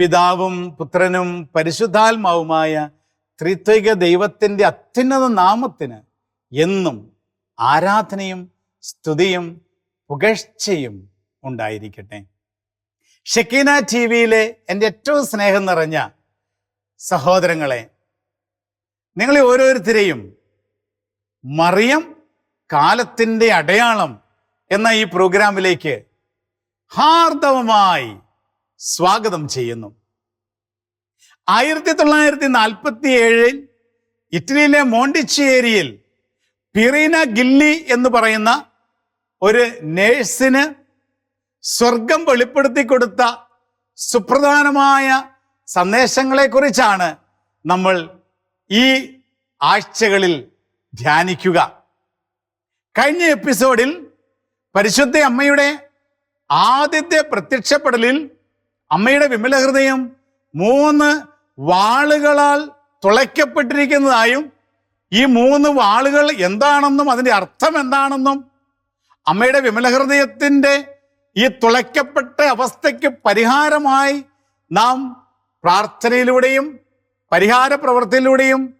പിതാവും പുത്രനും പരിശുദ്ധാത്മാവുമായ ത്രിത്വിക ദൈവത്തിന്റെ അത്യുന്നത നാമത്തിന് എന്നും ആരാധനയും സ്തുതിയും പുകഴ്ചയും ഉണ്ടായിരിക്കട്ടെ. ഷെക്കീന ടി വിയിലെ എന്റെ ഏറ്റവും സ്നേഹം നിറഞ്ഞ സഹോദരങ്ങളെ നിങ്ങളെ ഓരോരുത്തരെയും മറിയം കാലത്തിന്റെ അടയാളം എന്ന ഈ പ്രോഗ്രാമിലേക്ക് ഹാർദവമായി സ്വാഗതം ചെയ്യുന്നു. ആയിരത്തി തൊള്ളായിരത്തി നാൽപ്പത്തി ഏഴിൽ ഇറ്റലിയിലെ മോണ്ടിച്ചേരിയിൽ പിറീന ഗില്ലി എന്ന് പറയുന്ന ഒരു നേഴ്സിന് സ്വർഗം വെളിപ്പെടുത്തി കൊടുത്ത സുപ്രധാനമായ സന്ദേശങ്ങളെക്കുറിച്ചാണ് നമ്മൾ ഈ ആഴ്ചകളിൽ ധ്യാനിക്കുക. കഴിഞ്ഞ എപ്പിസോഡിൽ പരിശുദ്ധ അമ്മയുടെ ആദ്യത്തെ പ്രത്യക്ഷപ്പെടലിൽ അമ്മയുടെ വിമല ഹൃദയം മൂന്ന് വാളുകളാൽ തുളയ്ക്കപ്പെട്ടിരിക്കുന്നതായും ഈ മൂന്ന് വാളുകൾ എന്താണെന്നും അതിന്റെ അർത്ഥം എന്താണെന്നും അമ്മയുടെ വിമല ഹൃദയത്തിന്റെ ഈ തുളയ്ക്കപ്പെട്ട അവസ്ഥയ്ക്ക് പരിഹാരമായി നാം പ്രാർത്ഥനയിലൂടെയും പരിഹാര പ്രവൃത്തിയിലൂടെയും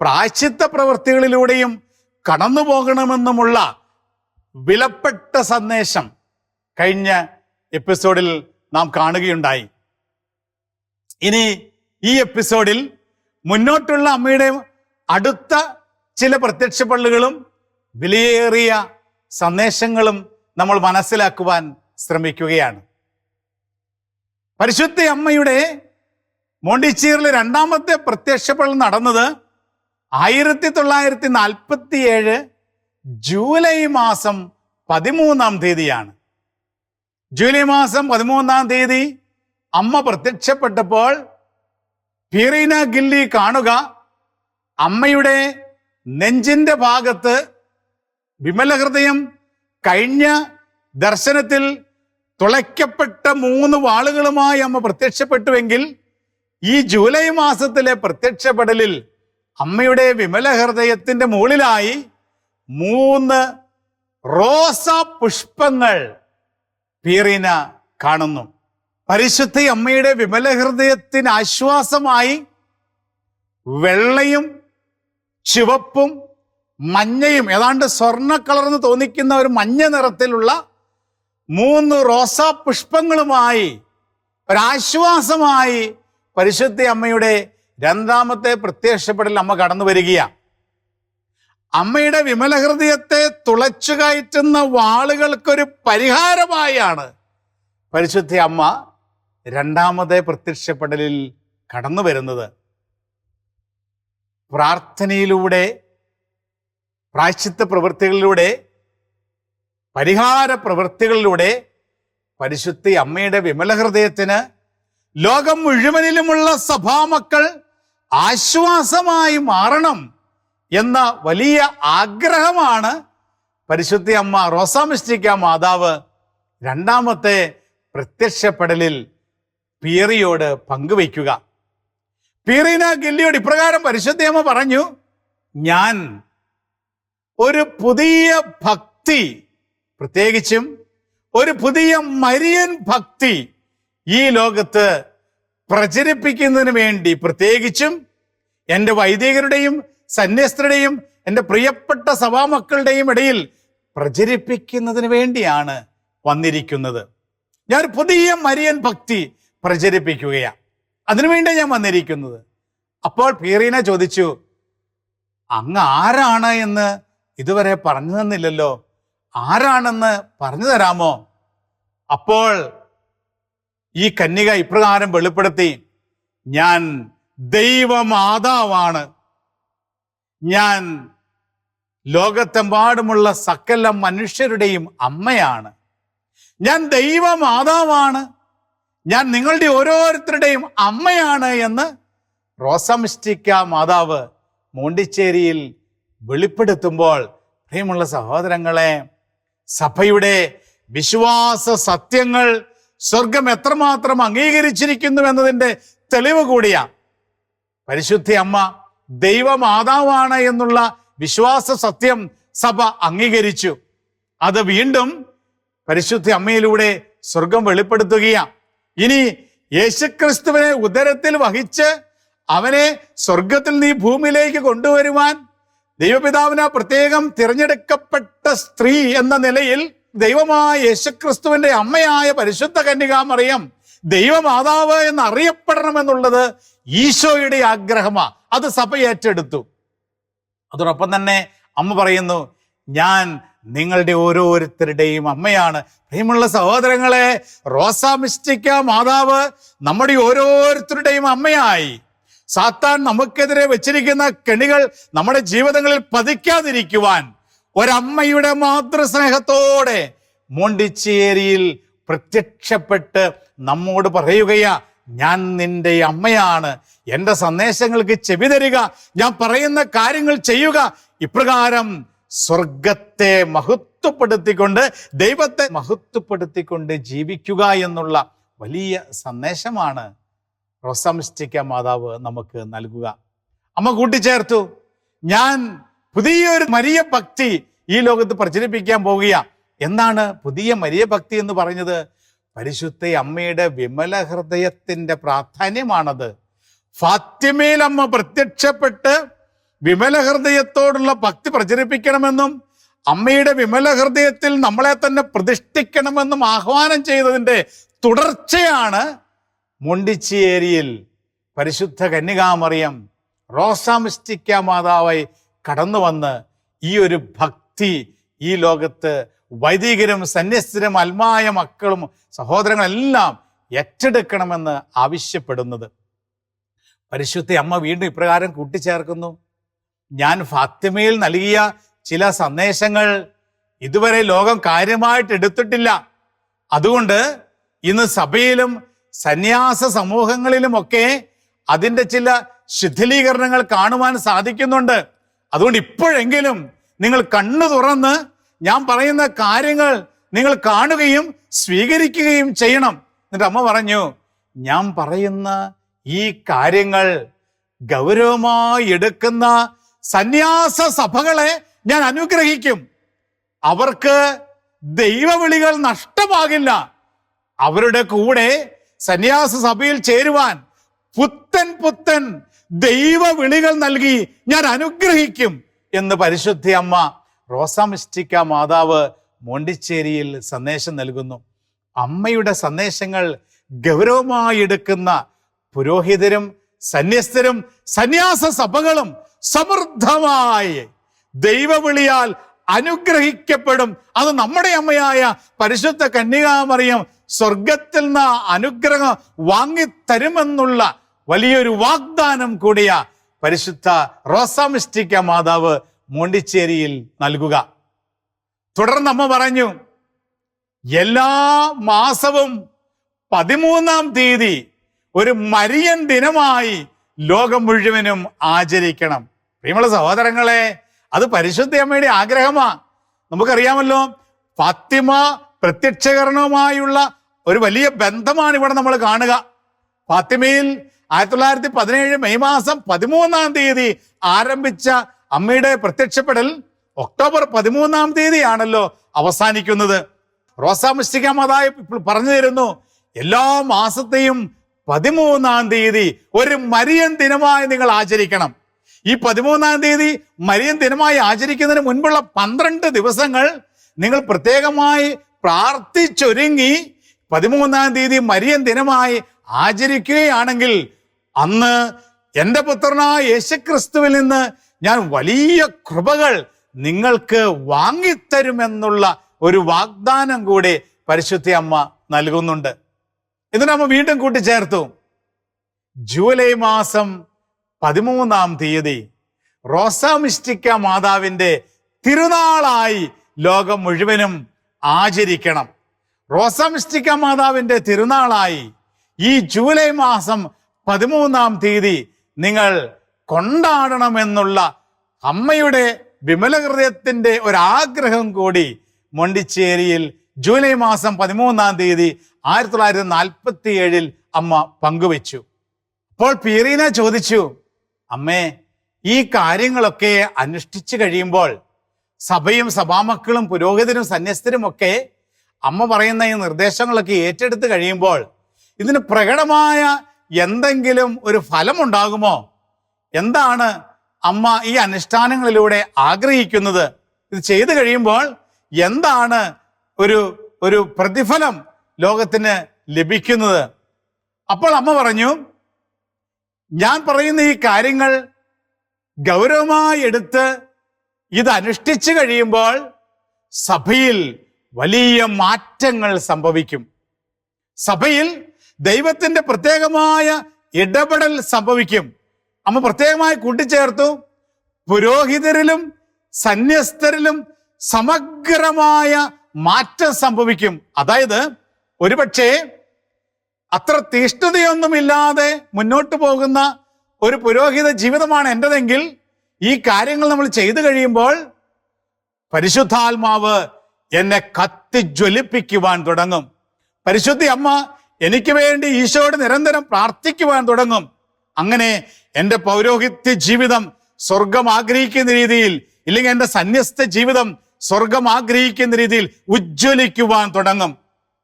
പ്രായശ്ചിത്ത പ്രവൃത്തികളിലൂടെയും കടന്നു പോകണമെന്നുമുള്ള വിലപ്പെട്ട സന്ദേശം കഴിഞ്ഞ എപ്പിസോഡിൽ നാം കാണുകയുണ്ടായി. ഇനി ഈ എപ്പിസോഡിൽ മുന്നോട്ടുള്ള അമ്മയുടെ അടുത്ത ചില പ്രത്യക്ഷപ്പള്ളുകളും വിലയേറിയ സന്ദേശങ്ങളും നമ്മൾ മനസ്സിലാക്കുവാൻ ശ്രമിക്കുകയാണ്. പരിശുദ്ധ അമ്മയുടെ മോണ്ടിച്ചീറിലെ രണ്ടാമത്തെ പ്രത്യക്ഷപ്പള്ളി നടന്നത് ആയിരത്തി തൊള്ളായിരത്തി നാൽപ്പത്തി ഏഴ് ജൂലൈ മാസം പതിമൂന്നാം തീയതിയാണ്. ജൂലൈ മാസം പതിമൂന്നാം തീയതി അമ്മ പ്രത്യക്ഷപ്പെട്ടപ്പോൾ ഫിറീന ഗില്ലി കാണുക. അമ്മയുടെ നെഞ്ചിന്റെ ഭാഗത്ത് വിമല ഹൃദയം കഴിഞ്ഞ ദർശനത്തിൽ തുളയ്ക്കപ്പെട്ട മൂന്ന് വാളുകളുമായി അമ്മ പ്രത്യക്ഷപ്പെട്ടുവെങ്കിൽ ഈ ജൂലൈ മാസത്തിലെ പ്രത്യക്ഷപ്പെടലിൽ അമ്മയുടെ വിമല ഹൃദയത്തിന്റെ മുകളിലായി മൂന്ന് റോസ പുഷ്പങ്ങൾ പീറിന കാണുന്നു. പരിശുദ്ധ അമ്മയുടെ വിമല ഹൃദയത്തിന് ആശ്വാസമായി വെള്ളയും ചുവപ്പും മഞ്ഞയും ഏതാണ്ട് സ്വർണ കളർന്ന് തോന്നിക്കുന്ന ഒരു മഞ്ഞ നിറത്തിലുള്ള മൂന്ന് റോസാ പുഷ്പങ്ങളുമായി ഒരാശ്വാസമായി പരിശുദ്ധ അമ്മയുടെ രണ്ടാമത്തെ പ്രത്യക്ഷപ്പെടൽ അമ്മ കടന്നു വരികയാണ്. അമ്മയുടെ വിമല ഹൃദയത്തെ തുളച്ചു കയറ്റുന്ന വാളുകൾക്കൊരു പരിഹാരമായാണ് പരിശുദ്ധ അമ്മ രണ്ടാമത്തെ പ്രത്യക്ഷപ്പെടലിൽ കടന്നു വരുന്നത്. പ്രാർത്ഥനയിലൂടെ പ്രായശ്ചിത്ത പ്രവൃത്തികളിലൂടെ പരിഹാര പ്രവൃത്തികളിലൂടെ പരിശുദ്ധി അമ്മയുടെ വിമല ഹൃദയത്തിന് ലോകം മുഴുവനിലുമുള്ള സഭാമക്കൾ ആശ്വാസമായി മാറണം എന്ന വലിയ ആഗ്രഹമാണ് പരിശുദ്ധി അമ്മ റോസാമിസ്റ്റിക്ക മാതാവ് രണ്ടാമത്തെ പ്രത്യക്ഷപ്പെടലിൽ പീറിയോട് പങ്കുവയ്ക്കുക. പീറീന ഗില്ലിയോട് ഇപ്രകാരം പരിശുദ്ധേമ പറഞ്ഞു ഞാൻ ഒരു പുതിയ ഭക്തി പ്രത്യേകിച്ചും ഒരു പുതിയ മരിയൻ ഭക്തി ഈ ലോകത്ത് പ്രചരിപ്പിക്കുന്നതിന് വേണ്ടി പ്രത്യേകിച്ചും എന്റെ വൈദികരുടെയും സന്യസ്തരുടെയും എന്റെ പ്രിയപ്പെട്ട സഭാമക്കളുടെയും ഇടയിൽ പ്രചരിപ്പിക്കുന്നതിന് വേണ്ടിയാണ് വന്നിരിക്കുന്നത്. ഞാൻ പുതിയ മരിയൻ ഭക്തി പ്രചരിപ്പിക്കുകയാണ്. അതിനുവേണ്ടി ഞാൻ വന്നിരിക്കുന്നത്. അപ്പോൾ പീറീന ചോദിച്ചു അങ്ങ് ആരാണ് എന്ന് ഇതുവരെ പറഞ്ഞു തന്നില്ലല്ലോ. ആരാണെന്ന് പറഞ്ഞു തരാമോ? അപ്പോൾ ഈ കന്യക ഇപ്രകാരം വെളിപ്പെടുത്തി ഞാൻ ദൈവമാതാവാണ്. ഞാൻ ലോകത്തെമ്പാടുമുള്ള സകല മനുഷ്യരുടെയും അമ്മയാണ്. ഞാൻ ദൈവമാതാവാണ്. ഞാൻ നിങ്ങളുടെ ഓരോരുത്തരുടെയും അമ്മയാണ് എന്ന് റോസമിസ്റ്റിക്ക മാതാവ് മോണ്ടിച്ചേരിയിൽ വെളിപ്പെടുത്തുമ്പോൾ പ്രിയമുള്ള സഹോദരങ്ങളെ സഭയുടെ വിശ്വാസ സത്യങ്ങൾ സ്വർഗം എത്രമാത്രം അംഗീകരിച്ചിരിക്കുന്നു എന്നതിന്റെ തെളിവ് കൂടിയാ. പരിശുദ്ധ അമ്മ ദൈവമാതാവാണ് എന്നുള്ള വിശ്വാസ സത്യം സഭ അംഗീകരിച്ചു. അത് വീണ്ടും പരിശുദ്ധി അമ്മയിലൂടെ സ്വർഗം വെളിപ്പെടുത്തുകയാണ് ഇനി യേശുക്രിസ്തുവിനെ ഉദരത്തിൽ വഹിച്ച് അവനെ സ്വർഗത്തിൽ നീ ഭൂമിയിലേക്ക് കൊണ്ടുവരുവാൻ ദൈവപിതാവിന് പ്രത്യേകം തിരഞ്ഞെടുക്കപ്പെട്ട സ്ത്രീ എന്ന നിലയിൽ ദൈവമായ യേശുക്രിസ്തുവിന്റെ അമ്മയായ പരിശുദ്ധ കന്യകാമറിയം ദൈവമാതാവ് എന്ന് അറിയപ്പെടണമെന്നുള്ളത് ഈശോയുടെ ആഗ്രഹമാ. അത് സഭ ഏറ്റെടുത്തു. അതോടൊപ്പം തന്നെ അമ്മ പറയുന്നു ഞാൻ നിങ്ങളുടെ ഓരോരുത്തരുടെയും അമ്മയാണ്. പ്രിയമുള്ള സഹോദരങ്ങളെ റോസാ മിസ്റ്റിക്ക മാതാവ് നമ്മുടെ ഓരോരുത്തരുടെയും അമ്മയായി. സാത്താൻ നമുക്കെതിരെ വെച്ചിരിക്കുന്ന കെണികൾ നമ്മുടെ ജീവിതങ്ങളിൽ പതിക്കാതിരിക്കുവാൻ ഒരമ്മയുടെ മാതൃസ്നേഹത്തോടെ മോണ്ടിച്ചേരിയിൽ പ്രത്യക്ഷപ്പെട്ട് നമ്മോട് പറയുകയാ ഞാൻ നിന്റെ അമ്മയാണ്. എന്റെ സന്ദേശങ്ങൾക്ക് ചെവി തരിക. ഞാൻ പറയുന്ന കാര്യങ്ങൾ ചെയ്യുക. ഇപ്രകാരം സ്വർഗത്തെ മഹത്വപ്പെടുത്തിക്കൊണ്ട് ദൈവത്തെ മഹത്വപ്പെടുത്തിക്കൊണ്ട് ജീവിക്കുക എന്നുള്ള വലിയ സന്ദേശമാണ് റൊസമിസ്റ്റിക്ക മാതാവ് നമുക്ക് നൽകുക. അമ്മ കൂട്ടിച്ചേർത്തു. ഞാൻ പുതിയൊരു മരിയ ഭക്തി ഈ ലോകത്ത് പ്രചരിപ്പിക്കാൻ പോകുക എന്താണ് പുതിയ മരിയ ഭക്തി എന്ന് പറഞ്ഞത്? പരിശുദ്ധ അമ്മയുടെ വിമല ഹൃദയത്തിന്റെ പ്രാധാന്യമാണത്. ഫാത്തിമയിൽ അമ്മ പ്രത്യക്ഷപ്പെട്ട് വിമല ഹൃദയത്തോടുള്ള ഭക്തി പ്രചരിപ്പിക്കണമെന്നും അമ്മയുടെ വിമല ഹൃദയത്തിൽ നമ്മളെ തന്നെ പ്രതിഷ്ഠിക്കണമെന്നും ആഹ്വാനം ചെയ്തതിന്റെ തുടർച്ചയാണ് മൊണ്ടിച്ചേരിയിൽ പരിശുദ്ധ കന്യകാമറിയം റോസാമിസ്റ്റിക്ക മാതാവായി കടന്നു വന്ന് ഈ ഒരു ഭക്തി ഈ ലോകത്ത് വൈദികരും സന്യസ്തരും അൽമായ മക്കളും സഹോദരങ്ങളെല്ലാം ഏറ്റെടുക്കണമെന്ന് ആവശ്യപ്പെടുന്നത്. പരിശുദ്ധ അമ്മ വീണ്ടും ഇപ്രകാരം കൂട്ടിച്ചേർക്കുന്നു. ഞാൻ ഫാത്തിമയിൽ നൽകിയ ചില സന്ദേശങ്ങൾ ഇതുവരെ ലോകം കാര്യമായിട്ട് എടുത്തിട്ടില്ല. അതുകൊണ്ട് ഇന്ന് സഭയിലും സന്യാസ സമൂഹങ്ങളിലുമൊക്കെ അതിന്റെ ചില ശിഥിലീകരണങ്ങൾ കാണുവാൻ സാധിക്കുന്നുണ്ട്. അതുകൊണ്ട് ഇപ്പോഴെങ്കിലും നിങ്ങൾ കണ്ണു തുറന്ന് ഞാൻ പറയുന്ന കാര്യങ്ങൾ നിങ്ങൾ കാണുകയും സ്വീകരിക്കുകയും ചെയ്യണം. എന്നിട്ട് അമ്മ പറഞ്ഞു ഞാൻ പറയുന്ന ഈ കാര്യങ്ങൾ ഗൗരവമായി എടുക്കുന്ന സന്യാസ സഭകളെ ഞാൻ അനുഗ്രഹിക്കും. അവർക്ക് ദൈവവിളികൾ നഷ്ടമാകില്ല. അവരുടെ കൂടെ സന്യാസ സഭയിൽ ചേരുവാൻ പുത്തൻ പുത്തൻ ദൈവവിളികൾ നൽകി ഞാൻ അനുഗ്രഹിക്കും എന്ന് പരിശുദ്ധി അമ്മ റോസാമിസ്റ്റിക്ക മാതാവ് മോണ്ടിച്ചേരിയിൽ സന്ദേശം നൽകുന്നു. അമ്മയുടെ സന്ദേശങ്ങൾ ഗൗരവമായി എടുക്കുന്ന പുരോഹിതരും സന്യസ്തരും സന്യാസ സഭകളും സമൃദ്ധമായി ദൈവവിളിയാൽ അനുഗ്രഹിക്കപ്പെടും. അത് നമ്മുടെ അമ്മയായ പരിശുദ്ധ കന്യകാമറിയം സ്വർഗത്തിൽ നിന്ന് അനുഗ്രഹം വാങ്ങിത്തരുമെന്നുള്ള വലിയൊരു വാഗ്ദാനം കൂടിയ പരിശുദ്ധ റോസാമിസ്റ്റിക്ക മാതാവ് മോണ്ടിച്ചേരിയിൽ നൽകുക. തുടർന്ന് അമ്മ പറഞ്ഞു എല്ലാ മാസവും പതിമൂന്നാം തീയതി ഒരു മരിയൻ ദിനമായി ലോകം മുഴുവനും ആചരിക്കണം. പ്രിയമുള്ള സഹോദരങ്ങളെ അത് പരിശുദ്ധ അമ്മയുടെ ആഗ്രഹമാ. നമുക്കറിയാമല്ലോ ഫാത്തിമ പ്രത്യക്ഷകരണവുമായുള്ള ഒരു വലിയ ബന്ധമാണ് ഇവിടെ നമ്മൾ കാണുക. ഫാത്തിമയിൽ ആയിരത്തി തൊള്ളായിരത്തി പതിനേഴ് മെയ് മാസം പതിമൂന്നാം തീയതി ആരംഭിച്ച അമ്മയുടെ പ്രത്യക്ഷപ്പെടൽ ഒക്ടോബർ പതിമൂന്നാം തീയതിയാണല്ലോ അവസാനിക്കുന്നത്. റോസാമിസ്റ്റിക മതായ ഇപ്പോൾ പറഞ്ഞു തരുന്നു എല്ലാ മാസത്തെയും പതിമൂന്നാം തീയതി ഒരു മരിയൻ ദിനമായി നിങ്ങൾ ആചരിക്കണം. ഈ പതിമൂന്നാം തീയതി മരിയൻ ദിനമായി ആചരിക്കുന്നതിന് മുൻപുള്ള പന്ത്രണ്ട് ദിവസങ്ങൾ നിങ്ങൾ പ്രത്യേകമായി പ്രാർത്ഥിച്ചൊരുങ്ങി പതിമൂന്നാം തീയതി മരിയൻ ദിനമായി ആചരിക്കുകയാണെങ്കിൽ അന്ന് എന്റെ പുത്രനായ യേശുക്രിസ്തുവിൽ നിന്ന് ഞാൻ വലിയ കൃപകൾ നിങ്ങൾക്ക് വാങ്ങിത്തരുമെന്നുള്ള ഒരു വാഗ്ദാനം കൂടി പരിശുദ്ധി അമ്മ നൽകുന്നുണ്ട്. ഇതിനമ്മ വീണ്ടും കൂട്ടിച്ചേർത്തു. ജൂലൈ മാസം പതിമൂന്നാം തീയതി റോസാമിസ്റ്റിക്ക മാതാവിന്റെ തിരുനാളായി ലോകം മുഴുവനും ആചരിക്കണം. റോസാമിസ്റ്റിക്ക മാതാവിന്റെ തിരുനാളായി ഈ ജൂലൈ മാസം പതിമൂന്നാം തീയതി നിങ്ങൾ കൊണ്ടാടണമെന്നുള്ള അമ്മയുടെ വിമല ഹൃദയത്തിന്റെ ഒരാഗ്രഹം കൂടി മൊണ്ടിച്ചേരിയിൽ ജൂലൈ മാസം പതിമൂന്നാം തീയതി ആയിരത്തി തൊള്ളായിരത്തി നാൽപ്പത്തി ഏഴിൽ അമ്മ പങ്കുവച്ചു. അപ്പോൾ പീറീന ചോദിച്ചു അമ്മേ ഈ കാര്യങ്ങളൊക്കെ അനുഷ്ഠിച്ചു കഴിയുമ്പോൾ സഭയും സഭാമക്കളും പുരോഹിതരും സന്യസ്തരും ഒക്കെ അമ്മ പറയുന്ന ഈ നിർദ്ദേശങ്ങളൊക്കെ ഏറ്റെടുത്ത് കഴിയുമ്പോൾ ഇതിന് പ്രകടമായ എന്തെങ്കിലും ഒരു ഫലമുണ്ടാകുമോ? എന്താണ് അമ്മ ഈ അനുഷ്ഠാനങ്ങളിലൂടെ ആഗ്രഹിക്കുന്നത്? ഇത് ചെയ്തു കഴിയുമ്പോൾ എന്താണ് ഒരു ഒരു പ്രതിഫലം ലോകത്തിന് ലഭിക്കുന്നത്? അപ്പോൾ അമ്മ പറഞ്ഞു ഞാൻ പറയുന്ന ഈ കാര്യങ്ങൾ ഗൗരവമായി എടുത്ത് ഇത് അനുഷ്ഠിച്ചു കഴിയുമ്പോൾ സഭയിൽ വലിയ മാറ്റങ്ങൾ സംഭവിക്കും. സഭയിൽ ദൈവത്തിന്റെ പ്രത്യേകമായ ഇടപെടൽ സംഭവിക്കും. അമ്മ പ്രത്യേകമായി കൂട്ടിച്ചേർത്തു. പുരോഹിതരിലും സന്യസ്തരിലും സമഗ്രമായ മാറ്റം സംഭവിക്കും. അതായത് ഒരുപക്ഷെ അത്ര തീഷ്ണതയൊന്നുമില്ലാതെ മുന്നോട്ട് പോകുന്ന ഒരു പുരോഹിത ജീവിതമാണ് എന്റെതെങ്കിൽ ഈ കാര്യങ്ങൾ നമ്മൾ ചെയ്തു കഴിയുമ്പോൾ പരിശുദ്ധാത്മാവ് എന്നെ കത്തിജ്വലിപ്പിക്കുവാൻ തുടങ്ങും. പരിശുദ്ധി അമ്മ എനിക്ക് വേണ്ടി ഈശോയോട് നിരന്തരം പ്രാർത്ഥിക്കുവാൻ തുടങ്ങും. അങ്ങനെ എന്റെ പൗരോഹിത്യ ജീവിതം സ്വർഗം ആഗ്രഹിക്കുന്ന രീതിയിൽ ഇല്ലെങ്കിൽ എന്റെ സന്യസ്ത ജീവിതം സ്വർഗം ആഗ്രഹിക്കുന്ന രീതിയിൽ ഉജ്ജ്വലിക്കുവാൻ തുടങ്ങും.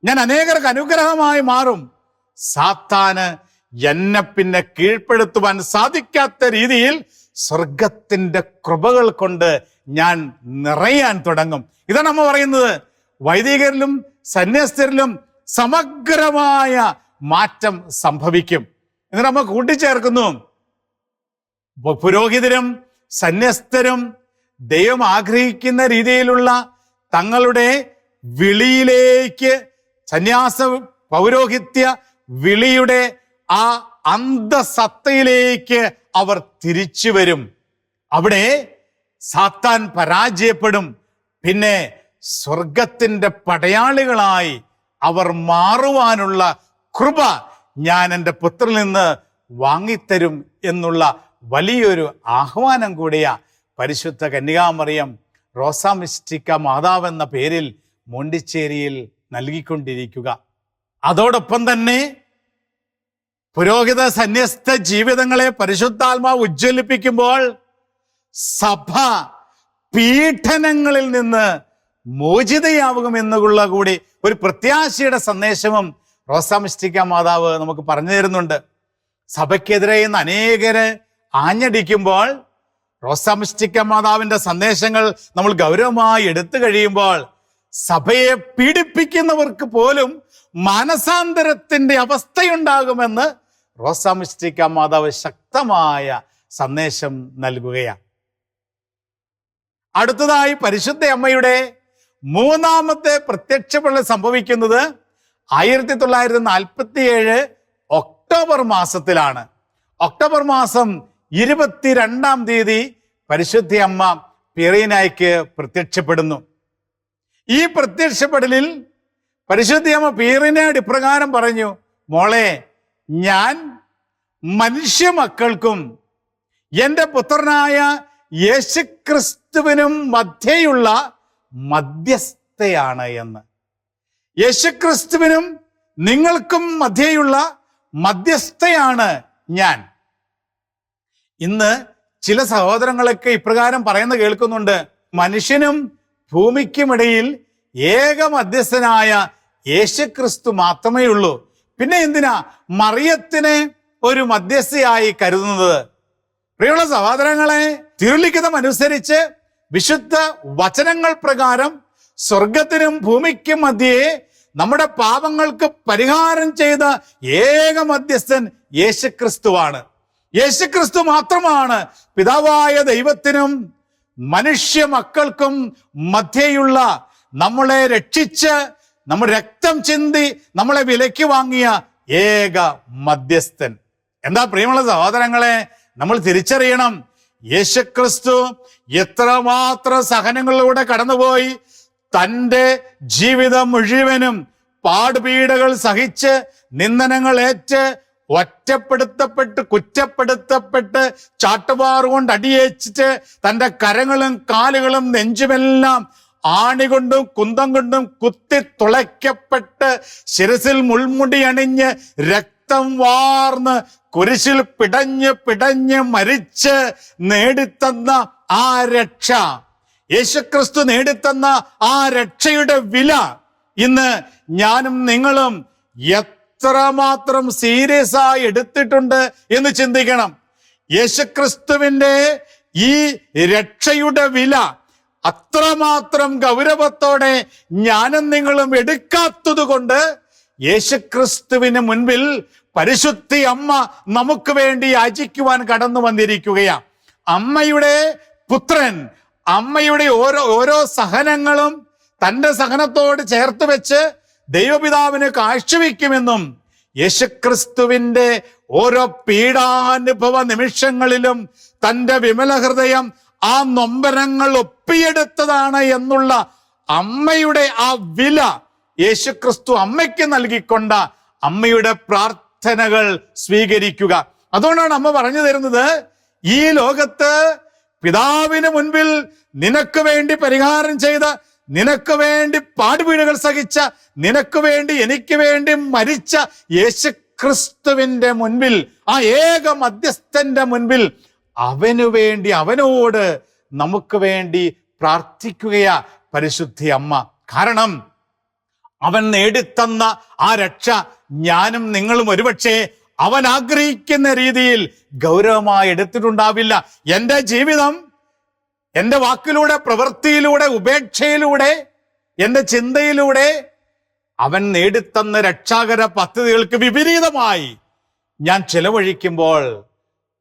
ഞാൻ അനേകർക്ക് അനുഗ്രഹമായി മാറും. സാത്താന് എന്നെ പിന്നെ കീഴ്പ്പെടുത്തുവാൻ സാധിക്കാത്ത രീതിയിൽ സ്വർഗത്തിന്റെ കൃപകൾ കൊണ്ട് ഞാൻ നിറയാൻ തുടങ്ങും. ഇതാണ് നമ്മ പറയുന്നത്. വൈദികരിലും സന്യസ്തരിലും സമഗ്രമായ മാറ്റം സംഭവിക്കും. എന്നിട്ട് നമ്മ കൂട്ടിച്ചേർക്കുന്നു. പുരോഹിതരും സന്യസ്തരും ദൈവം ആഗ്രഹിക്കുന്ന രീതിയിലുള്ള തങ്ങളുടെ വിളിയിലേക്ക് സന്യാസ പൗരോഹിത്യ വിളിയുടെ ആ അന്തസത്തയിലേക്ക് അവർ തിരിച്ചു വരും. അവിടെ സാത്താൻ പരാജയപ്പെടും. പിന്നെ സ്വർഗത്തിന്റെ പടയാളികളായി അവർ മാറുവാനുള്ള കൃപ ഞാൻ എന്റെ പുത്രനിൽ നിന്ന് വാങ്ങിത്തരും എന്നുള്ള വലിയൊരു ആഹ്വാനം കൂടിയാ പരിശുദ്ധ കന്യകാമറിയം റോസാമിസ്റ്റിക്ക മാതാവ് എന്ന പേരിൽ മോണ്ടിച്ചേരിയിൽ നൽകിക്കൊണ്ടിരിക്കുക. അതോടൊപ്പം തന്നെ പുരോഹിത സന്യസ്ത ജീവിതങ്ങളെ പരിശുദ്ധാത്മാവ് ഉജ്ജ്വലിപ്പിക്കുമ്പോൾ സഭ പീഡനങ്ങളിൽ നിന്ന് മോചിതയാവുമെന്നുള്ള കൂടി ഒരു പ്രത്യാശയുടെ സന്ദേശവും റോസാമിസ്റ്റിക്ക മാതാവ് നമുക്ക് പറഞ്ഞു തരുന്നുണ്ട്. സഭയ്ക്കെതിരെ ഇന്ന് അനേകര് ആഞ്ഞടിക്കുമ്പോൾ റോസാമിസ്റ്റിക്ക മാതാവിന്റെ സന്ദേശങ്ങൾ നമ്മൾ ഗൗരവമായി എടുത്തു കഴിയുമ്പോൾ സഭയെ പീഡിപ്പിക്കുന്നവർക്ക് പോലും മാനസാന്തരത്തിന്റെ അവസ്ഥയുണ്ടാകുമെന്ന് റോസാമിസ്റ്റിക്ക മാതാവ് ശക്തമായ സന്ദേശം നൽകുകയാണ്. അടുത്തതായി പരിശുദ്ധ അമ്മയുടെ മൂന്നാമത്തെ പ്രത്യക്ഷപ്പെടൽ സംഭവിക്കുന്നത് ആയിരത്തി തൊള്ളായിരത്തി നാൽപ്പത്തി ഏഴ് ഒക്ടോബർ മാസത്തിലാണ്. ഒക്ടോബർ മാസം ഇരുപത്തിരണ്ടാം തീയതി പരിശുദ്ധ അമ്മ പിറീനായ്ക്ക് പ്രത്യക്ഷപ്പെടുന്നു. ഈ പ്രത്യക്ഷപ്പെടലിൽ പരിശുദ്ധ അമ്മ പീറിനോട് ഇപ്രകാരം പറഞ്ഞു മോളെ ഞാൻ മനുഷ്യ മക്കൾക്കും എന്റെ പുത്രനായ യേശുക്രിസ്തുവിനും മധ്യയുള്ള മധ്യസ്ഥയാണ് എന്ന്. യേശുക്രിസ്തുവിനും നിങ്ങൾക്കും മധ്യയുള്ള മധ്യസ്ഥയാണ് ഞാൻ. ഇന്ന് ചില സഹോദരങ്ങളൊക്കെ ഇപ്രകാരം പറയുന്ന കേൾക്കുന്നുണ്ട്. മനുഷ്യനും ഭൂമിക്കുമിടയിൽ ഏക മധ്യസ്ഥനായ യേശുക്രിസ്തു മാത്രമേ ഉള്ളൂ പിന്നെ എന്തിനാ മറിയത്തിനെ ഒരു മധ്യസ്ഥയായി കരുതുന്നത്? പ്രിയമുള്ള സഹോദരങ്ങളെ തിരുലിഖിതം അനുസരിച്ച് വിശുദ്ധ വചനങ്ങൾ പ്രകാരം സ്വർഗത്തിനും ഭൂമിക്കും മധ്യേ നമ്മുടെ പാപങ്ങൾക്ക് പരിഹാരം ചെയ്ത ഏക മധ്യസ്ഥൻ യേശുക്രിസ്തുവാണ്. യേശുക്രിസ്തു മാത്രമാണ് പിതാവായ ദൈവത്തിനും മനുഷ്യ മക്കൾക്കും മധ്യയുള്ള നമ്മളെ രക്ഷിച്ച് നമ്മൾ രക്തം ചിന്തി നമ്മളെ വിലയ്ക്ക് വാങ്ങിയ ഏക മധ്യസ്ഥൻ. എന്താ പ്രിയമുള്ള സഹോദരങ്ങളെ നമ്മൾ തിരിച്ചറിയണം. യേശുക്രിസ്തു എത്രമാത്രം സഹനങ്ങളിലൂടെ കടന്നുപോയി. തന്റെ ജീവിതം മുഴുവനും പാടുപീടകൾ സഹിച്ച് നിന്ദനങ്ങൾ ഏറ്റ് ഒറ്റപ്പെടുത്തപ്പെട്ട് കുറ്റപ്പെടുത്തപ്പെട്ട് ചാട്ടുപാറുകൊണ്ട് അടിയേച്ചിട്ട് തന്റെ കരങ്ങളും കാലുകളും നെഞ്ചുമെല്ലാം ആണി കൊണ്ടും കുന്തം കൊണ്ടും കുത്തി തുളയ്ക്കപ്പെട്ട് ശിരസിൽ മുൾമുടി അണിഞ്ഞ് രക്തം വാർന്ന് കുരിശിൽ പിടഞ്ഞ് പിടഞ്ഞ് മരിച്ച് നേടിത്തന്ന ആ രക്ഷ. യേശുക്രിസ്തു നേടിത്തന്ന ആ രക്ഷയുടെ വില ഇന്ന് ഞാനും നിങ്ങളും എത്രമാത്രം സീരിയസ് ആയി എടുത്തിട്ടുണ്ട് എന്ന് ചിന്തിക്കണം. യേശുക്രിസ്തുവിന്റെ ഈ രക്ഷയുടെ വില അത്രമാത്രം ഗൗരവത്തോടെ ഞാനും നിങ്ങളും എടുക്കാത്തത് കൊണ്ട് യേശുക്രിസ്തുവിന് മുൻപിൽ പരിശുദ്ധി അമ്മ നമുക്ക് വേണ്ടി യാചിക്കുവാൻ കടന്നു വന്നിരിക്കുകയാണ് അമ്മയുടെ പുത്രൻ അമ്മയുടെ ഓരോ ഓരോ സഹനങ്ങളും തന്റെ സഹനത്തോട് ചേർത്ത് വെച്ച് ദൈവപിതാവിന് കാഴ്ചവെക്കുമെന്നും യേശുക്രിസ്തുവിന്റെ ഓരോ പീഡാനുഭവ നിമിഷങ്ങളിലും തന്റെ വിമല ഹൃദയം ആ നൊമ്പരങ്ങൾ ഒപ്പിയെടുത്തതാണ് എന്നുള്ള അമ്മയുടെ ആ വില യേശുക്രിസ്തു അമ്മയ്ക്ക് നൽകിക്കൊണ്ട അമ്മയുടെ പ്രാർത്ഥനകൾ സ്വീകരിക്കുക. അതുകൊണ്ടാണ് അമ്മ പറഞ്ഞു തരുന്നത് ഈ ലോകത്ത് പിതാവിന് മുൻപിൽ നിനക്ക് വേണ്ടി പരിഹാരം ചെയ്ത നിനക്ക് വേണ്ടി പാടുപീടുകൾ സഹിച്ച നിനക്ക് വേണ്ടി എനിക്ക് വേണ്ടി മരിച്ച യേശു ക്രിസ്തുവിന്റെ മുൻപിൽ ആ ഏക മധ്യസ്ഥന്റെ മുൻപിൽ അവനു വേണ്ടി അവനോട് നമുക്ക് വേണ്ടി പ്രാർത്ഥിക്കുകയാ പരിശുദ്ധി അമ്മ. കാരണം അവൻ നേടിത്തന്ന ആ രക്ഷ ഞാനും നിങ്ങളും ഒരുപക്ഷെ അവൻ ആഗ്രഹിക്കുന്ന രീതിയിൽ ഗൗരവമായി എടുത്തിട്ടുണ്ടാവില്ല. എന്റെ ജീവിതം എന്റെ വാക്കിലൂടെ പ്രവൃത്തിയിലൂടെ ഉപേക്ഷയിലൂടെ എന്റെ ചിന്തയിലൂടെ അവൻ നേടിത്തന്ന രക്ഷാകര പദ്ധതികൾക്ക് വിപരീതമായി ഞാൻ ചെലവഴിക്കുമ്പോൾ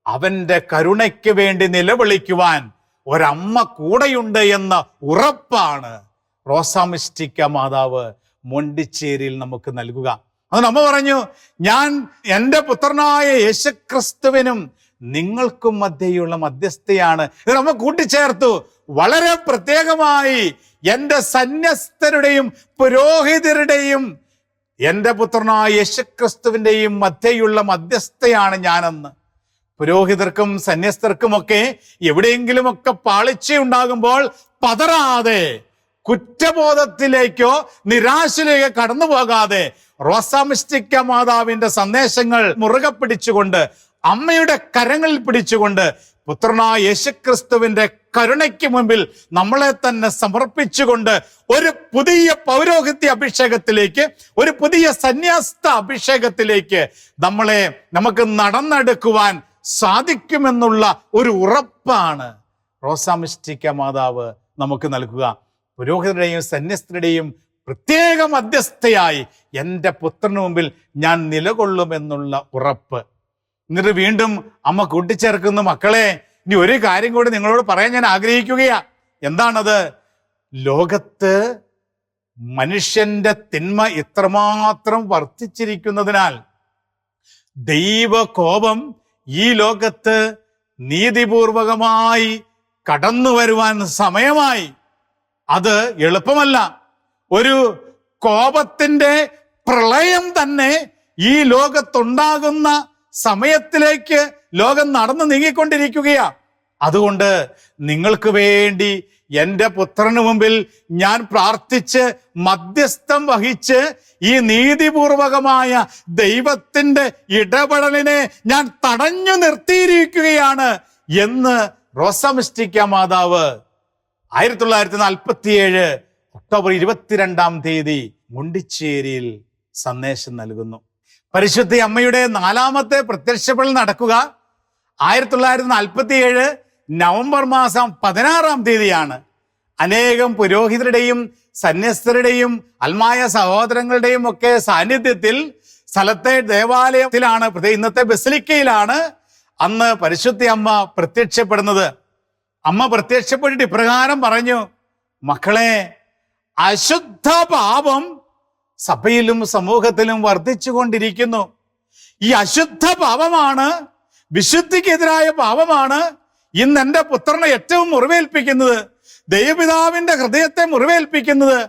അവന്റെ കരുണയ്ക്ക് വേണ്ടി നിലവിളിക്കുവാൻ ഒരമ്മ കൂടെയുണ്ട് എന്ന ഉറപ്പാണ്. റോസാമിസ്റ്റിക്ക മാതാവ് മൊണ്ടിച്ചേരിയിൽ നമുക്ക് നൽകുക. അത് നമ്മ പറഞ്ഞു ഞാൻ എന്റെ പുത്രനായ യേശുക്രിസ്തുവിനും നിങ്ങൾക്കും മധ്യയുള്ള മധ്യസ്ഥയാണ്. ഇത് നമ്മ കൂട്ടിച്ചേർത്തു. വളരെ പ്രത്യേകമായി എന്റെ സന്യസ്തരുടെയും പുരോഹിതരുടെയും എന്റെ പുത്രനായ യേശുക്രിസ്തുവിന്റെയും മധ്യയുള്ള മധ്യസ്ഥയാണ് ഞാനെന്ന്. പുരോഹിതർക്കും സന്യസ്തർക്കുമൊക്കെ എവിടെയെങ്കിലുമൊക്കെ പാളിച്ചയുണ്ടാകുമ്പോൾ പതറാതെ കുറ്റബോധത്തിലേക്കോ നിരാശയിലേക്കോ കടന്നു പോകാതെ റോസാമിസ്റ്റിക്ക മാതാവിന്റെ സന്ദേശങ്ങൾ മുറുകെ പിടിച്ചുകൊണ്ട് അമ്മയുടെ കരങ്ങളിൽ പിടിച്ചുകൊണ്ട് പുത്രനായ യേശുക്രിസ്തുവിന്റെ കരുണയ്ക്ക് മുമ്പിൽ നമ്മളെ തന്നെ സമർപ്പിച്ചുകൊണ്ട് ഒരു പുതിയ പൗരോഹിത്യ അഭിഷേകത്തിലേക്ക് ഒരു പുതിയ സന്യാസ്ത അഭിഷേകത്തിലേക്ക് നമ്മളെ നമുക്ക് നടന്നെടുക്കുവാൻ സാധിക്കുമെന്നുള്ള ഒരു ഉറപ്പാണ്. റോസാമിസ്റ്റിക്ക മാതാവ് നമുക്ക് നൽകുക. പുരോഹിതരുടെയും സന്യസ്തരുടെയും പ്രത്യേക മധ്യസ്ഥയായി എന്റെ പുത്രന് മുമ്പിൽ ഞാൻ നിലകൊള്ളുമെന്നുള്ള ഉറപ്പ്. എന്നിട്ട് വീണ്ടും അമ്മ കൂട്ടിച്ചേർക്കുന്നു മക്കളെ ഇനി ഒരു കാര്യം കൂടി നിങ്ങളോട് പറയാൻ ഞാൻ ആഗ്രഹിക്കുകയാ. എന്താണത്? ലോകത്ത് മനുഷ്യന്റെ തിന്മ ഇത്രമാത്രം വർദ്ധിച്ചിരിക്കുന്നതിനാൽ ദൈവകോപം ഈ ലോകത്ത് നീതിപൂർവകമായി കടന്നു വരുവാൻ സമയമായി. അത് എളുപ്പമല്ല. ഒരു കോപത്തിന്റെ പ്രളയം തന്നെ ഈ ലോകത്തുണ്ടാകുന്ന സമയത്തിലേക്ക് ലോകം നടന്നു നീങ്ങിക്കൊണ്ടിരിക്കുകയാ. അതുകൊണ്ട് നിങ്ങൾക്ക് വേണ്ടി എന്റെ പുത്രന് മുമ്പിൽ ഞാൻ പ്രാർത്ഥിച്ച് മധ്യസ്ഥം വഹിച്ച് ഈ നീതിപൂർവകമായ ദൈവത്തിന്റെ ഇടപെടലിനെ ഞാൻ തടഞ്ഞു നിർത്തിയിരിക്കുകയാണ് എന്ന് റോസമിസ്റ്റിക്ക മാതാവ് ആയിരത്തി തൊള്ളായിരത്തി നാൽപ്പത്തിയേഴ് ഒക്ടോബർ ഇരുപത്തിരണ്ടാം തീയതി മുണ്ടിച്ചേരിയിൽ സന്ദേശം നൽകുന്നു. പരിശുദ്ധ അമ്മയുടെ നാലാമത്തെ പ്രത്യക്ഷപ്പെടൽ നടക്കുക. ആയിരത്തി തൊള്ളായിരത്തി നാൽപ്പത്തി ഏഴ് നവംബർ മാസം പതിനാറാം തീയതിയാണ്. അനേകം പുരോഹിതരുടെയും സന്യസ്തരുടെയും അൽമായ സഹോദരങ്ങളുടെയും ഒക്കെ സാന്നിധ്യത്തിൽ സ്ഥലത്തെ ദേവാലയത്തിലാണ് ഇന്നത്തെ ബസിലിക്കയിലാണ് അന്ന് പരിശുദ്ധി അമ്മ പ്രത്യക്ഷപ്പെടുന്നത്. അമ്മ പ്രത്യക്ഷപ്പെട്ടിട്ട് ഇപ്രകാരം പറഞ്ഞു മക്കളെ അശുദ്ധ പാപം സഭയിലും സമൂഹത്തിലും വർദ്ധിച്ചു കൊണ്ടിരിക്കുന്നു ഈ അശുദ്ധ പാപമാണ് വിശുദ്ധിക്കെതിരായ പാപമാണ് ഇന്ന് എന്റെ പുത്രനെ ഏറ്റവും മുറിവേൽപ്പിക്കുന്നത് ദൈവപിതാവിന്റെ ഹൃദയത്തെ മുറിവേൽപ്പിക്കുന്നത്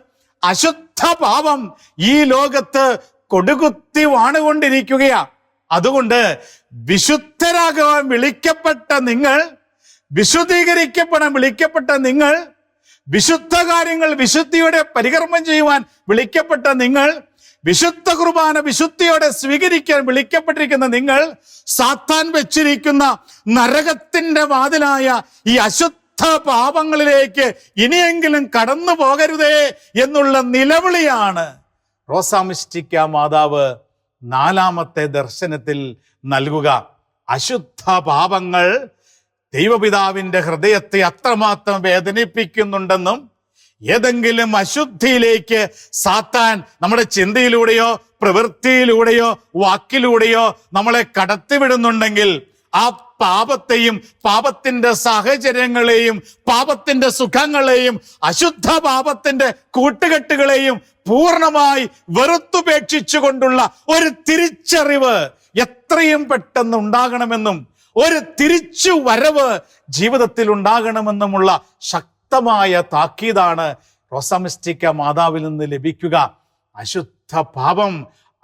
അശുദ്ധ പാപം ഈ ലോകത്ത് കൊടുകുത്തി വാണുകൊണ്ടിരിക്കുകയാ. അതുകൊണ്ട് വിശുദ്ധരാകാൻ വിളിക്കപ്പെട്ട നിങ്ങൾ വിശുദ്ധീകരിക്കപ്പെടാൻ വിളിക്കപ്പെട്ട നിങ്ങൾ വിശുദ്ധ കാര്യങ്ങൾ വിശുദ്ധിയുടെ പരികർമ്മം ചെയ്യുവാൻ വിളിക്കപ്പെട്ട നിങ്ങൾ വിശുദ്ധ കുർബാന വിശുദ്ധിയോടെ സ്വീകരിക്കാൻ വിളിക്കപ്പെട്ടിരിക്കുന്ന നിങ്ങൾ സാത്താൻ വെച്ചിരിക്കുന്ന നരകത്തിന്റെ വാതിലായ ഈ അശുദ്ധ പാപങ്ങളിലേക്ക് ഇനിയെങ്കിലും കടന്നു പോകരുതേ എന്നുള്ള നിലവിളിയാണ്. റോസാമിസ്റ്റിക്ക മാതാവ് നാലാമത്തെ ദർശനത്തിൽ നൽകുക. അശുദ്ധ പാപങ്ങൾ ദൈവപിതാവിന്റെ ഹൃദയത്തെ അത്രമാത്രം വേദനിപ്പിക്കുന്നുണ്ടെന്നും ഏതെങ്കിലും അശുദ്ധിയിലേക്ക് സാത്താൻ നമ്മുടെ ചിന്തയിലൂടെയോ പ്രവൃത്തിയിലൂടെയോ വാക്കിലൂടെയോ നമ്മളെ കടത്തിവിടുന്നുണ്ടെങ്കിൽ ആ പാപത്തെയും പാപത്തിന്റെ സാഹചര്യങ്ങളെയും പാപത്തിന്റെ സുഖങ്ങളെയും അശുദ്ധ പാപത്തിന്റെ കൂട്ടുകെട്ടുകളെയും പൂർണമായി വെറുത്തുപേക്ഷിച്ചുകൊണ്ടുള്ള ഒരു തിരിച്ചറിവ് എത്രയും പെട്ടെന്ന് ഉണ്ടാകണമെന്നും ഒരു തിരിച്ചു വരവ് ജീവിതത്തിൽ ഉണ്ടാകണമെന്നുമുള്ള ശക്തമായ താക്കീതാണ് റോസമിസ്റ്റിക്ക മാതാവിൽ നിന്ന് ലഭിക്കുക. അശുദ്ധ പാപം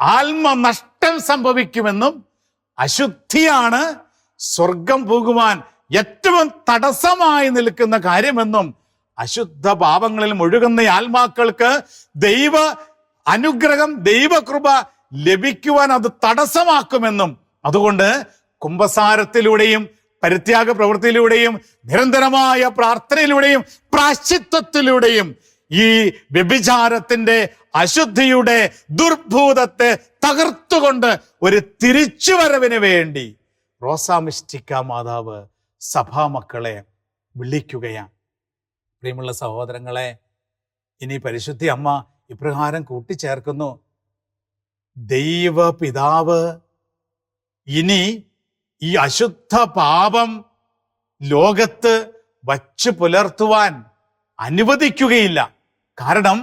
ആത്മനഷ്ടം സംഭവിക്കുമെന്നും അശുദ്ധിയാണ് സ്വർഗം പോകുവാൻ ഏറ്റവും തടസ്സമായി നിൽക്കുന്ന കാര്യമെന്നും അശുദ്ധ പാപങ്ങളിൽ മുഴുകുന്ന ആത്മാക്കൾക്ക് ദൈവ അനുഗ്രഹം ദൈവകൃപ ലഭിക്കുവാൻ അത് തടസ്സമാക്കുമെന്നും. അതുകൊണ്ട് കുംഭസാരത്തിലൂടെയും പരിത്യാഗ പ്രവൃത്തിയിലൂടെയും നിരന്തരമായ പ്രാർത്ഥനയിലൂടെയും പ്രാശ്ചിത്വത്തിലൂടെയും ഈ വ്യഭിചാരത്തിന്റെ അശുദ്ധിയുടെ ദുർഭൂതത്തെ തകർത്തുകൊണ്ട് ഒരു തിരിച്ചുവരവിന് വേണ്ടി റോസാമിസ്റ്റിക്ക മാതാവ് സഭാമക്കളെ വിളിക്കുകയാണ്. പ്രിയമുള്ള സഹോദരങ്ങളെ ഇനി പരിശുദ്ധി അമ്മ ഇപ്രകാരം കൂട്ടിച്ചേർക്കുന്നു. ദൈവ പിതാവ് ഇനി ഈ അശുദ്ധ പാപം ലോകത്ത് വച്ചു പുലർത്തുവാൻ അനുവദിക്കുകയില്ല. കാരണം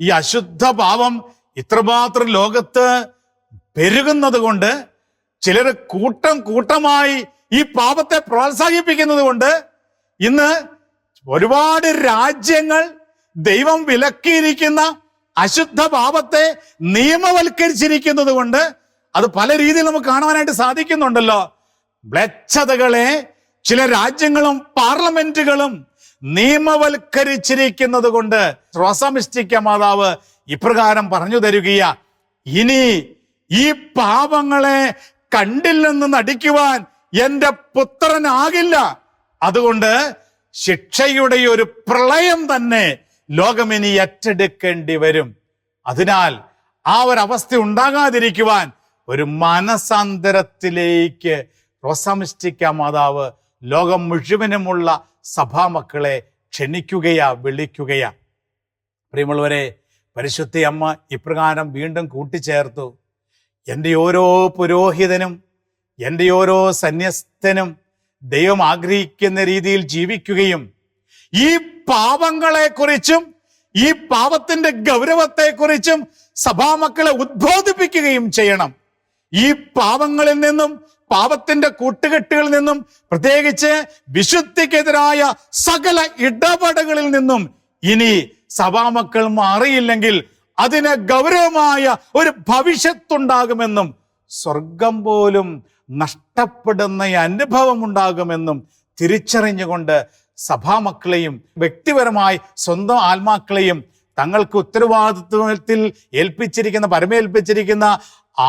ഈ അശുദ്ധ പാപം ഇത്രമാത്രം ലോകത്ത് പെരുകുന്നത് കൊണ്ട് ചിലർ കൂട്ടം കൂട്ടമായി ഈ പാപത്തെ പ്രോത്സാഹിപ്പിക്കുന്നത് കൊണ്ട് ഇന്ന് ഒരുപാട് രാജ്യങ്ങൾ ദൈവം വിലക്കിയിരിക്കുന്ന അശുദ്ധ പാപത്തെ നിയമവൽക്കരിച്ചിരിക്കുന്നത് കൊണ്ട് അത് പല രീതിയിൽ നമുക്ക് കാണുവാനായിട്ട് സാധിക്കുന്നുണ്ടല്ലോ. മ്ലേച്ഛതകളെ ചില രാജ്യങ്ങളും പാർലമെന്റുകളും നിയമവൽക്കരിച്ചിരിക്കുന്നത് കൊണ്ട് റോസമിസ്റ്റിക്ക മാതാവ് ഇപ്രകാരം പറഞ്ഞു തരികയ. ഇനി ഈ പാപങ്ങളെ കണ്ടില്ലെന്ന് നടിക്കുവാൻ എന്റെ പുത്രനാകില്ല. അതുകൊണ്ട് ശിക്ഷയുടെ ഒരു പ്രളയം തന്നെ ലോകമിനി ഏറ്റെടുക്കേണ്ടി വരും. അതിനാൽ ആ ഒരു അവസ്ഥ ഉണ്ടാകാതിരിക്കുവാൻ ഒരു മനസാന്തരത്തിലേക്ക് റോസാമിസ്റ്റിക്ക മാതാവ് ലോകം മുഴുവനുമുള്ള സഭാമക്കളെ ക്ഷണിക്കുകയാ വിളിക്കുകയാ. പ്രിയമുള്ളവരെ പരിശുദ്ധി അമ്മ ഇപ്രകാരം വീണ്ടും കൂട്ടിച്ചേർത്തു. എന്റെ ഓരോ പുരോഹിതനും എന്റെ ഓരോ സന്യസ്തനും ദൈവം ആഗ്രഹിക്കുന്ന രീതിയിൽ ജീവിക്കുകയും ഈ പാപങ്ങളെക്കുറിച്ചും ഈ പാപത്തിന്റെ ഗൗരവത്തെക്കുറിച്ചും സഭാമക്കളെ ഉദ്ബോധിപ്പിക്കുകയും ചെയ്യണം. ഈ പാപങ്ങളിൽ നിന്നും പാപത്തിന്റെ കൂട്ടുകെട്ടുകളിൽ നിന്നും പ്രത്യേകിച്ച് വിശുദ്ധിക്കെതിരായ സകല ഇടപെടലുകളിൽ നിന്നും ഇനി സഭാമക്കൾ മാറിയില്ലെങ്കിൽ അതിന് ഗൗരവമായ ഒരു ഭവിഷ്യത്തുണ്ടാകുമെന്നും സ്വർഗം പോലും നഷ്ടപ്പെടുന്ന അനുഭവം ഉണ്ടാകുമെന്നും തിരിച്ചറിഞ്ഞുകൊണ്ട് സഭാമക്കളെയും വ്യക്തിപരമായി സ്വന്തം ആത്മാക്കളെയും തങ്ങൾക്ക് ഉത്തരവാദിത്വത്തിൽ ഏൽപ്പിച്ചിരിക്കുന്ന പരമേൽപ്പിച്ചിരിക്കുന്ന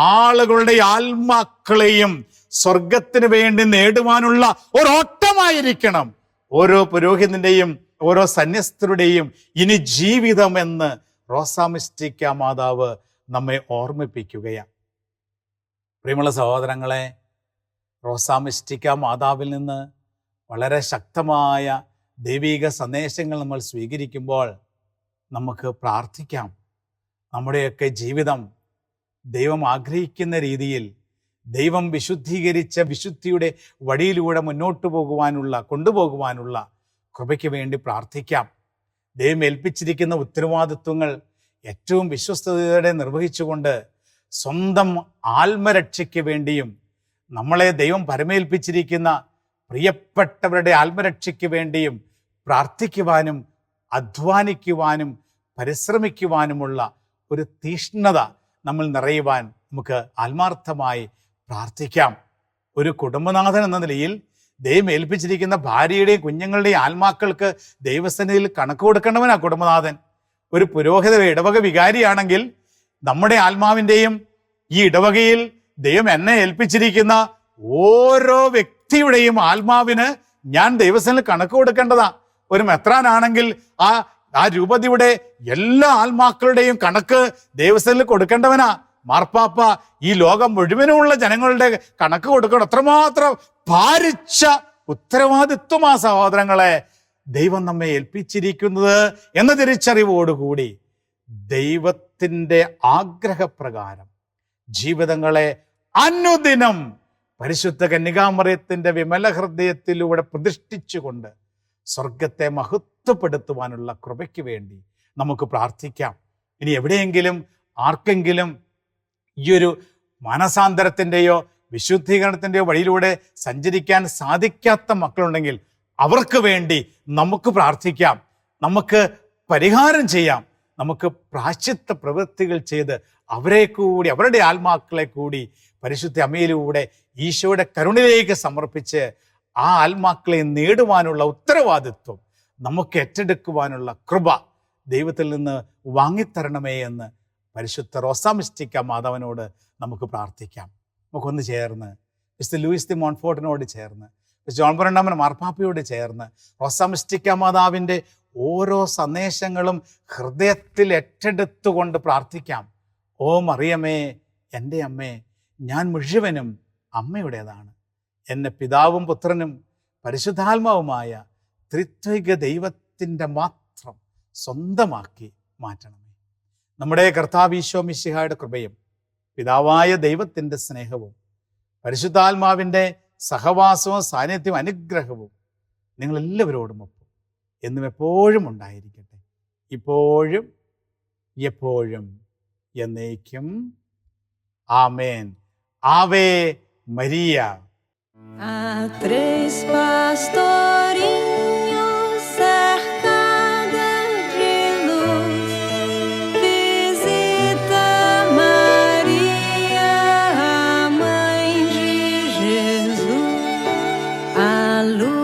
ആളുകളുടെ ആത്മാക്കളെയും സ്വർഗത്തിന് വേണ്ടി നേടുവാനുള്ള ഒരോട്ടമായിരിക്കണം. ഓരോ പുരോഹിതന്റെയും ഓരോ സന്യസ്തരുടെയും ഇനി ജീവിതം എന്ന് റോസാമിസ്റ്റിക്ക മാതാവ് നമ്മെ ഓർമ്മിപ്പിക്കുകയാണ്. പ്രിയമുള്ള സഹോദരങ്ങളെ റോസാമിസ്റ്റിക്ക മാതാവിൽ നിന്ന് വളരെ ശക്തമായ ദൈവിക സന്ദേശങ്ങൾ നമ്മൾ സ്വീകരിക്കുമ്പോൾ നമുക്ക് പ്രാർത്ഥിക്കാം. നമ്മുടെയൊക്കെ ജീവിതം ദൈവം ആഗ്രഹിക്കുന്ന രീതിയിൽ ദൈവം വിശുദ്ധീകരിച്ച വിശുദ്ധിയുടെ വഴിയിലൂടെ മുന്നോട്ട് പോകുവാനുള്ള കൊണ്ടുപോകുവാനുള്ള കൃപയ്ക്ക് വേണ്ടി പ്രാർത്ഥിക്കാം. ദൈവം ഏൽപ്പിച്ചിരിക്കുന്ന ഉത്തരവാദിത്വങ്ങൾ ഏറ്റവും വിശ്വസ്തയോടെ നിർവഹിച്ചുകൊണ്ട് സ്വന്തം ആത്മരക്ഷയ്ക്ക് വേണ്ടിയും നമ്മളെ ദൈവം പരമേൽപ്പിച്ചിരിക്കുന്ന പ്രിയപ്പെട്ടവരുടെ ആത്മരക്ഷയ്ക്ക് വേണ്ടിയും പ്രാർത്ഥിക്കുവാനും അധ്വാനിക്കുവാനും പരിശ്രമിക്കുവാനുമുള്ള ഒരു തീഷ്ണത നമ്മൾ നിറയുവാൻ നമുക്ക് ആത്മാർത്ഥമായി പ്രാർത്ഥിക്കാം. ഒരു കുടുംബനാഥൻ എന്ന നിലയിൽ ദൈവം ഏൽപ്പിച്ചിരിക്കുന്ന ഭാര്യയുടെയും കുഞ്ഞുങ്ങളുടെയും ആത്മാക്കൾക്ക് ദൈവസന്നിധിയിൽ കണക്ക് കൊടുക്കേണ്ടവനാ കുടുംബനാഥൻ. ഒരു പുരോഹിത ഇടവക വികാരിയാണെങ്കിൽ നമ്മുടെ ആത്മാവിന്റെയും ഈ ഇടവകയിൽ ദൈവം എന്നെ ഏൽപ്പിച്ചിരിക്കുന്ന ഓരോ വ്യക്തിയുടെയും ആത്മാവിന് ഞാൻ ദൈവസനിൽ കണക്ക് കൊടുക്കേണ്ടതാ. ഒരു മെത്രാനാണെങ്കിൽ ആ ആ രൂപതയുടെ എല്ലാ ആത്മാക്കളുടെയും കണക്ക് ദൈവസനിൽ കൊടുക്കേണ്ടവനാ. മാർപ്പാപ്പ ഈ ലോകം മുഴുവനുമുള്ള ജനങ്ങളുടെ കണക്ക് കൊടുക്കണം. അത്രമാത്രം ഭാരിച്ച ഉത്തരവാദിത്വമാ സഹോദരങ്ങളെ ദൈവം നമ്മെ ഏൽപ്പിച്ചിരിക്കുന്നത് എന്ന തിരിച്ചറിവോടുകൂടി ദൈവത്തിന്റെ ആഗ്രഹപ്രകാരം ജീവിതങ്ങളെ അനുദിനം പരിശുദ്ധ കന്യകാമറിയത്തിന്റെ വിമല ഹൃദയത്തിലൂടെ പ്രതിഷ്ഠിച്ചുകൊണ്ട് സ്വർഗത്തെ മഹത്വപ്പെടുത്തുവാനുള്ള കൃപയ്ക്ക് വേണ്ടി നമുക്ക് പ്രാർത്ഥിക്കാം. ഇനി എവിടെയെങ്കിലും ആർക്കെങ്കിലും ഈ ഒരു മാനസാന്തരത്തിന്റെയോ വിശുദ്ധീകരണത്തിന്റെയോ വഴിയിലൂടെ സഞ്ചരിക്കാൻ സാധിക്കാത്ത മക്കളുണ്ടെങ്കിൽ അവർക്ക് വേണ്ടി നമുക്ക് പ്രാർത്ഥിക്കാം. നമുക്ക് പരിഹാരം ചെയ്യാം. നമുക്ക് പ്രാശ്ചിത്ത പ്രവൃത്തികൾ ചെയ്ത് അവരെ കൂടി അവരുടെ ആത്മാക്കളെ കൂടി പരിശുദ്ധ അമ്മയിലൂടെ ഈശോയുടെ കരുണിലേക്ക് സമർപ്പിച്ച് ആ ആത്മാക്കളെ നേടുവാനുള്ള ഉത്തരവാദിത്വം നമുക്ക് ഏറ്റെടുക്കുവാനുള്ള കൃപ ദൈവത്തിൽ നിന്ന് വാങ്ങിത്തരണമേ എന്ന് പരിശുദ്ധ റോസാമിസ്റ്റിക്ക മാധവനോട് നമുക്ക് പ്രാർത്ഥിക്കാം. നമുക്കൊന്ന് ചേർന്ന് മിസ്റ്റർ ലൂയിസ് ദി മോൺഫോർട്ടിനോട് ചേർന്ന് ജോൺ പുരണ്ടാമൻ മാർപ്പാപ്പയോട് ചേർന്ന് റോസാമിസ്റ്റിക്ക മാതാവിന്റെ ഓരോ സന്ദേശങ്ങളും ഹൃദയത്തിൽ ഏറ്റെടുത്തുകൊണ്ട് പ്രാർത്ഥിക്കാം. ഓ മറിയമേ എന്റെ അമ്മേ ഞാൻ മുഴുവനും അമ്മയുടേതാണ്. എന്നെ പിതാവും പുത്രനും പരിശുദ്ധാത്മാവുമായ ത്രിത്വിക ദൈവത്തിന്റെ മാത്രം സ്വന്തമാക്കി മാറ്റണമേ നമ്മുടെ കർത്താവീശോ മിശിഹായുടെ കൃപയും പിതാവായ ദൈവത്തിന്റെ സ്നേഹവും പരിശുദ്ധാത്മാവിന്റെ സഹവാസവും സാന്നിധ്യവും അനുഗ്രഹവും നിങ്ങളെല്ലാവരോടും ഒപ്പം എന്നും എപ്പോഴും ഉണ്ടായിരിക്കട്ടെ. ഇപ്പോഴും എപ്പോഴും എന്നേക്കും. ആമേൻ. ആവേ മരിയ. A três pastores. luz.